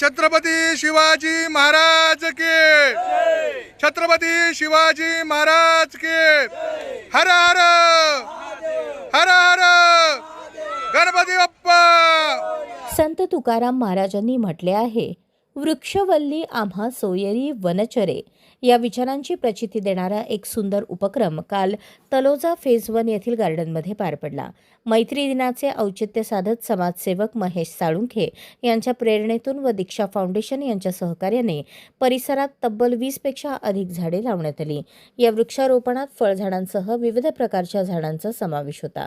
छत्रपती शिवाजी महाराज के। छत्रपती शिवाजी महाराज के। हर हर। हर हर। गणपती बाप्पा। संत तुकाराम महाराजांनी म्हटले आहे वृक्षवल्ली आम्हा सोयरी वनचरे. या विचारांची प्रचिती देणारा एक सुंदर उपक्रम काल तलोजा फेज वन येथील गार्डनमध्ये पार पडला. मैत्री दिनाचे औचित्य साधत समाजसेवक महेश साळुंखे यांच्या प्रेरणेतून व दीक्षा फाउंडेशन यांच्या सहकार्याने परिसरात तब्बल वीसपेक्षा अधिक झाडे लावण्यात आली. या वृक्षारोपणात फळझाडांसह विविध प्रकारच्या झाडांचा समावेश होता.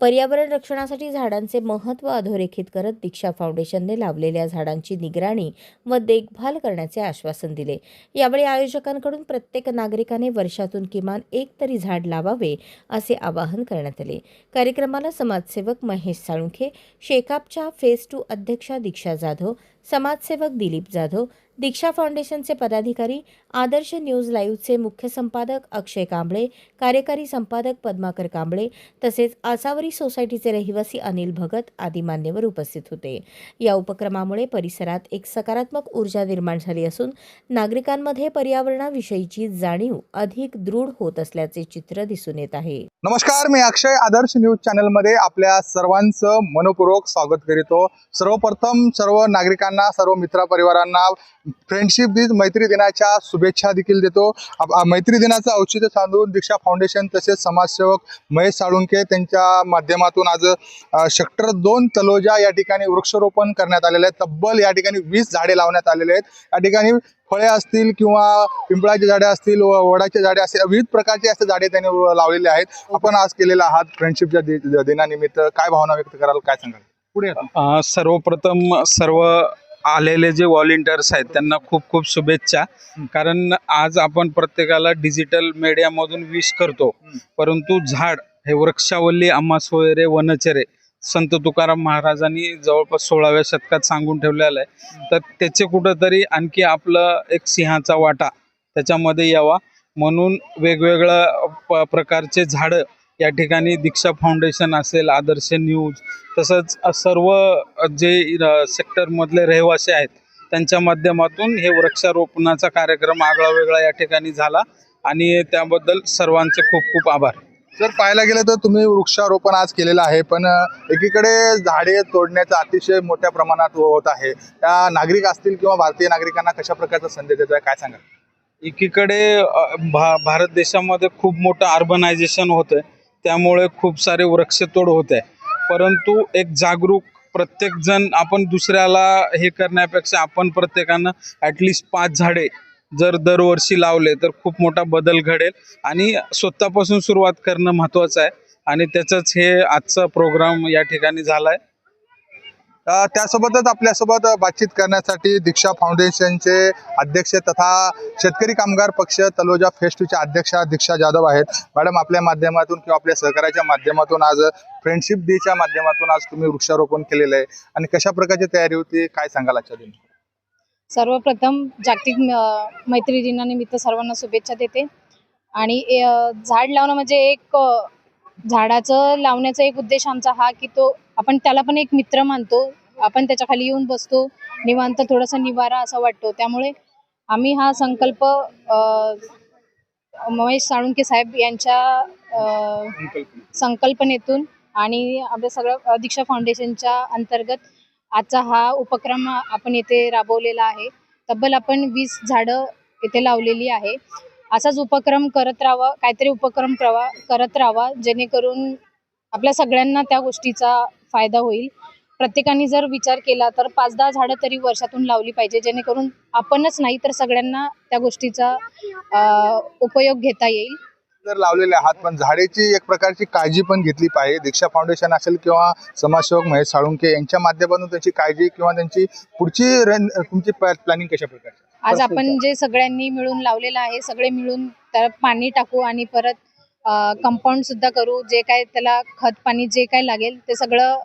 पर्यावरण रक्षणासाठी झाडांचे महत्त्व अधोरेखित करत दीक्षा फाउंडेशनने लावलेल्या झाडांची निगराणी व देखभाल करण्याचे आश्वासन दिले. यावेळी आयोजकांकडून प्रत्येक नागरिकाने वर्षातून किमान एक तरी झाड लावावे असे आवाहन करण्यात आले. कार्यक्रमाला समाजसेवक महेश साळुंखे शेकापच्या फेस टू अध्यक्षा दीक्षा जाधव समाजसेवक दिलीप जाधव दीक्षा फाउंडेशनचे पदाधिकारी आदर्श न्यूज लाईव्हचे मुख्य संपादक अक्षय कांबळे कार्यकारी संपादक पद्माकर कांबळे तसेच आसावरी सोसायटीचे रहिवासी अनिल भगत आदी मान्यवर उपस्थित होते. या उपक्रमामुळे परिसरात एक सकारात्मक ऊर्जा निर्माण झाली असून नागरिकांमध्ये पर्यावरणाविषयीची जाणीव अधिक दृढ होत असल्याचे चित्र दिसून येत आहे. नमस्कार मी अक्षय आदर्श न्यूज चॅनलमध्ये आपल्या सर्वांचं मनपूर्वक स्वागत करीतो. सर्वप्रथम सर्व नागरिकांना सर्व मित्र परिवारांना फ्रेंडशिप दिन मैत्री दिनाच्या शुभेच्छा देखील देतो. मैत्री दिनाचं औचित्य साधून दीक्षा फाउंडेशन तसेच समाजसेवक महेश साळुंके त्यांच्या माध्यमातून आज सेक्टर दोन तलोजा या ठिकाणी वृक्षारोपण करण्यात आलेलं आहे. तब्बल या ठिकाणी वीस झाडे लावण्यात आलेले आहेत. या ठिकाणी फळे असतील किंवा पिंपळाची झाडे असतील व वडाची झाडे असतील विविध प्रकारचे असे झाडे त्यांनी लावलेले आहेत. आपण आज केलेला आहात फ्रेंडशिपच्या दिनानिमित्त काय भावना व्यक्त कराल काय सांगाल? पुढे सर्वप्रथम सर्व आलेले जे व्हॉलेंटियर्स आहेत त्यांना खूप खूप शुभेच्छा. कारण आज आपण प्रत्येकाला डिजिटल मीडियामधून विश करतो. परंतु झाड हे वृक्षावल्ली आम्हा सोयरे वनचरे संत तुकाराम महाराजांनी जवळपास सोळाव्या शतकात सांगून ठेवलेलं आहे. तर त्याचे कुठंतरी आणखी आपलं एक सिंहाचा वाटा त्याच्यामध्ये यावा. म्हणून वेगवेगळ्या प्रकारचे झाडं या ठिकाणी दीक्षा फाउंडेशन असेल आदर्श न्यूज तसंच सर्व जे सेक्टरमधले रहिवासी आहेत त्यांच्या माध्यमातून हे वृक्षारोपणाचा कार्यक्रम आगळा वेगळा या ठिकाणी झाला. आणि त्याबद्दल सर्वांचे खूप खूप आभार. जर पाहायला गेलं तर तुम्ही वृक्षारोपण आज केलेलं आहे पण एकीकडे झाडे तोडण्याचा अतिशय मोठ्या प्रमाणात हो, होत आहे. त्या नागरिक असतील किंवा भारतीय नागरिकांना कशा प्रकारचा संदेश देत आहे काय सांगा एकीकडे भा भारत देशामध्ये खूप मोठं अर्बनायझेशन होतं त्यामुळे खूप सारे वृक्षतोड होत आहे परंतु एक जागरूक प्रत्येकजण आपण दुसऱ्याला हे करण्यापेक्षा आपण प्रत्येकानं ॲटलिस्ट पाच झाडे जर दरवर्षी लावले तर खूप मोठा बदल घडेल. आणि स्वतःपासून सुरुवात करणं महत्त्वाचं आहे. आणि त्याचंच हे आजचा प्रोग्राम या ठिकाणी झाला आहे अ, त्यासोबतच आपल्यासोबत बातचीत करण्यासाठी दीक्षा फाउंडेशनचे अध्यक्ष तथा शेतकरी कामगार पक्ष तलोजा फेस्टूच्या अध्यक्षा दीक्षा जाधव आहेत. मॅडम आपल्या माध्यमातून किंवा आपल्या सहकार्याच्या माध्यमातून आज फ्रेंडशिप डेच्या माध्यमातून आज तुम्ही वृक्षारोपण केलेलं आहे. आणि कशा प्रकारची तयारी होती? काय सांगाल आजच्या दिवशी सर्वप्रथम जागतिक मैत्री दिनानिमित्त सर्वांना शुभेच्छा देते. आणि झाड लावणं म्हणजे एक झाडाचं लावण्याचा एक उद्देश आमचा हा की तो आपण त्याला पण एक मित्र मानतो. आपण त्याच्याखाली येऊन बसतो. निवांत थोडासा निवारा असा वाटतो. त्यामुळे आम्ही हा संकल्प अ, महेश साळुंके साहेब यांच्या संकल्पनेतून. आणि आपल्या सगळ्या दीक्षा फाउंडेशनच्या अंतर्गत आजचा हा उपक्रम आपण येथे राबवलेला आहे. तब्बल आपण वीस झाडं येथे लावलेली आहे. असाच उपक्रम करत राहावा काहीतरी उपक्रम प्रवा करत राहावा जेणेकरून आपल्या सगळ्यांना त्या गोष्टीचा फायदा होईल. प्रत्येकाने जर विचार केला तर पाच दहा झाडं तरी वर्षातून लावली पाहिजे जेणेकरून आपणच नाही तर सगळ्यांना त्या गोष्टीचा अ, उपयोग घेता येईल. जर लावलेले आहात पण झाडेची एक प्रकारची काळजी पण घेतली पाहिजे. दीक्षा फाउंडेशन असेल किंवा समाजसेवक महेश साळुंके यांच्या माध्यमातून त्यांची काळजी किंवा त्यांची पुढची रण तुमची प्लॅनिंग कशा प्रकारची? आज आपण जे सगळ्यांनी मिळून लावलेलं आहे सगळे मिळून त्याला पाणी टाकू आणि परत कंपाऊंड सुद्धा करू जे काय त्याला खत पाणी जे काय लागेल ते सगळं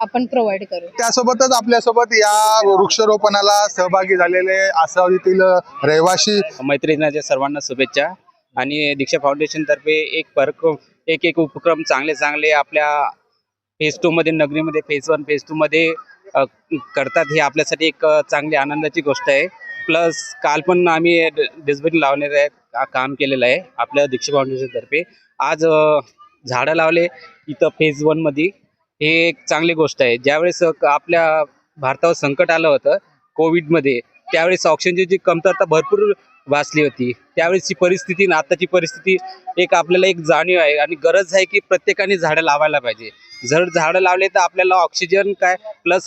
आपण प्रोव्हाइड करू. त्यासोबतच आपल्यासोबत या वृक्षारोपणाला सहभागी झालेले आसावरीतील रहिवासी मैत्री दिनाच्या सर्वांना शुभेच्छा. आणि दीक्षा फाउंडेशनतर्फे एक परक एक एक उपक्रम चांगले चांगले आपल्या फेज टूमध्ये नगरीमध्ये फेज वन फेज टूमध्ये करतात. हे आपल्यासाठी एक चांगली आनंदाची गोष्ट आहे. प्लस काल पण आम्ही डस्टबिन लावलेलं आहे काम केलेलं आहे आपल्या दीक्षा फाउंडेशनतर्फे आज झाडं लावले इथं फेज वनमध्ये हे एक चांगली गोष्ट आहे. ज्यावेळेस आपल्या भारतावर संकट आलं होतं कोविडमध्ये त्यावेळेस ऑक्सिजनची जी कमतरता भरपूर भासली होती. त्यावेळेसची परिस्थिती आणि आताची परिस्थिती एक आपल्याला एक जाणीव आहे आणि गरज आहे की प्रत्येकाने झाडं लावायला पाहिजे. जर झाडं लावले तर आपल्याला ऑक्सिजन काय प्लस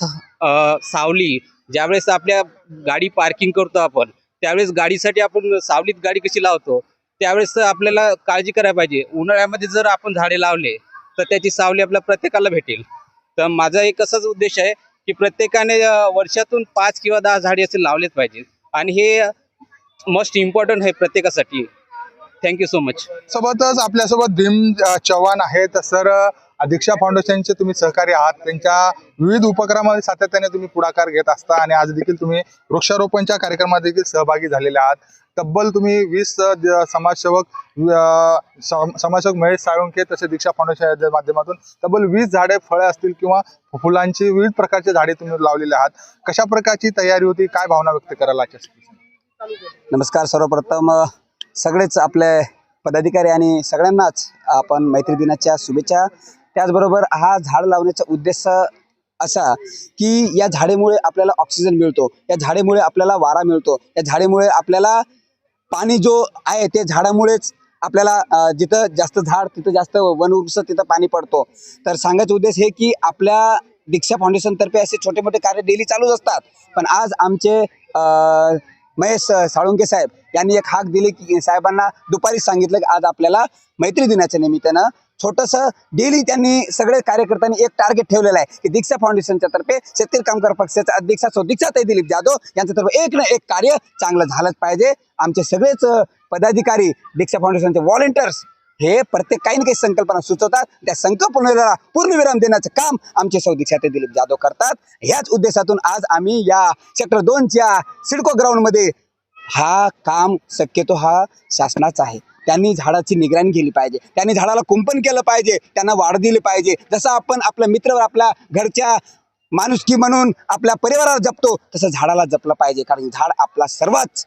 सावली ज्यावेळेस आपल्या गाडी पार्किंग करतो आपण त्यावेळेस गाडीसाठी आपण सावलीत गाडी कशी लावतो त्यावेळेस आपल्याला काळजी करायला पाहिजे. उन्हाळ्यामध्ये जर आपण झाडे लावले तर त्याची सावली आपल्या प्रत्येकाला भेटेल. तर माझा एक असाच उद्देश आहे की प्रत्येकाने वर्षातून पाच किंवा दहा झाडे असे लावलेच पाहिजे आणि हे मस्ट इम्पॉर्टंट आहे प्रत्येकासाठी. थँक्यू सो मच सोबतच आपल्यासोबत भीम चव्हाण आहेत. सर अ, दीक्षा फाउंडेशनचे तुम्ही सहकारी आहात. त्यांच्या विविध उपक्रमामध्ये सातत्याने तुम्ही पुढाकार घेत असता आणि आज देखील तुम्ही वृक्षारोपणच्या कार्यक्रमात देखील सहभागी झालेले आहात. तब्बल तुम्ही वीस समाजसेवक समाजसेवक महेश साळुंके तसे दीक्षा फाउंडेशनच्या माध्यमातून तब्बल वीस झाडे फळे असतील किंवा फुलांची विविध प्रकारची झाडे तुम्ही लावलेले आहात. कशा प्रकारची तयारी होती? काय भावना व्यक्त करायला नमस्कार सर्वप्रथम सगळेच आपले पदाधिकारी आणि सगळ्यांनाच आपण मैत्री दिनाच्या शुभेच्छा. त्याचबरोबर हा झाड लावण्याचा उद्देश असा की या झाडेमुळे आपल्याला ऑक्सिजन मिळतो या झाडेमुळे आपल्याला वारा मिळतो या झाडेमुळे आपल्याला पाणी जो आहे ते झाडामुळेच आपल्याला जिथं जास्त झाड तिथं जास्त वनवृक्ष तिथं पाणी पडतो. तर सांगायचा उद्देश हे की आपल्या दीक्षा फाउंडेशनतर्फे असे छोटे मोठे कार्य डेली चालूच असतात. पण आज आमचे महेश साळुंके साहेब यांनी एक हाक दिली की साहेबांना दुपारी सांगितलं की आज आपल्याला मैत्री दिनाच्या निमित्तानं छोटंसं डेली त्यांनी सगळे कार्यकर्त्यांनी एक टार्गेट ठेवलेलं आहे की दीक्षा फाउंडेशनच्या तर्फे शेतकरी कामगार पक्षाचा अध्यक्ष असो दीक्षाताई दिलीप जाधव यांच्यातर्फे एक ना एक कार्य चांगलं झालंच पाहिजे. आमचे सगळेच पदाधिकारी दीक्षा फाउंडेशनचे व्हॉलेंटियर्स हे प्रत्येक काही ना काही संकल्पना सुचवतात. त्या संकल्पनेला पूर्णविराम देण्याचं काम आमचे सौ दिलीप जाधव करतात. ह्याच उद्देशातून आज आम्ही या सेक्टर दोनच्या सिडको ग्राउंडमध्ये हा काम शक्यतो हा शासनाचा आहे. त्यांनी झाडाची निगराणी केली पाहिजे. त्यांनी झाडाला कुंपण केलं पाहिजे. त्यांना वाढ दिली पाहिजे. जसं आपण आपल्या मित्र आपल्या घरच्या माणुसकी म्हणून आपल्या परिवाराला जपतो तसं झाडाला जपलं पाहिजे. कारण झाड आपला सर्वच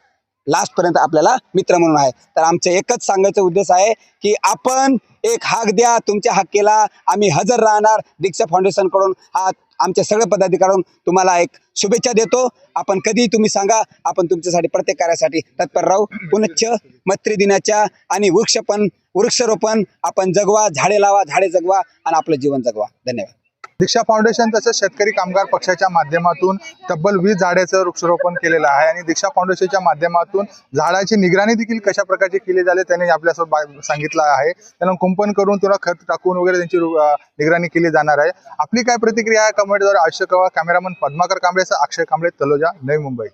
लास्टपर्यंत आपल्याला मित्र म्हणून आहे. तर आमचं एकच सांगायचा उद्देश आहे की आपण एक हाक द्या तुमच्या हाकेला आम्ही हजर राहणार दीक्षा फाउंडेशनकडून हा आमच्या सगळ्या पदाधिकाऱ्यांकडून तुम्हाला एक शुभेच्छा देतो. आपण कधीही तुम्ही सांगा आपण तुमच्यासाठी प्रत्येक कार्यासाठी तत्पर राहू. पुनश्च मैत्री दिनाच्या आणि वृक्षपण वृक्षारोपण आपण जगवा झाडे लावा झाडे जगवा आणि आपलं जीवन जगवा. धन्यवाद. दीक्षा फाउंडेशन तसंच शेतकरी कामगार पक्षाच्या माध्यमातून तब्बल वीस झाडाचं वृक्षारोपण केलेलं आहे आणि दीक्षा फाउंडेशनच्या माध्यमातून झाडाची निगराणी देखील कशा प्रकारची केली जाते त्यांनी आपल्यासोबत सांगितलं आहे. त्यांना कुंपण करून तुला खत टाकून वगैरे त्यांची निगराणी केली जाणार आहे. आपली काय प्रतिक्रिया आहे कमेंटद्वारे आवश्यक कॅमेरामन पद्माकर कांबळे अक्षय कांबळे तलोजा नवी मुंबई.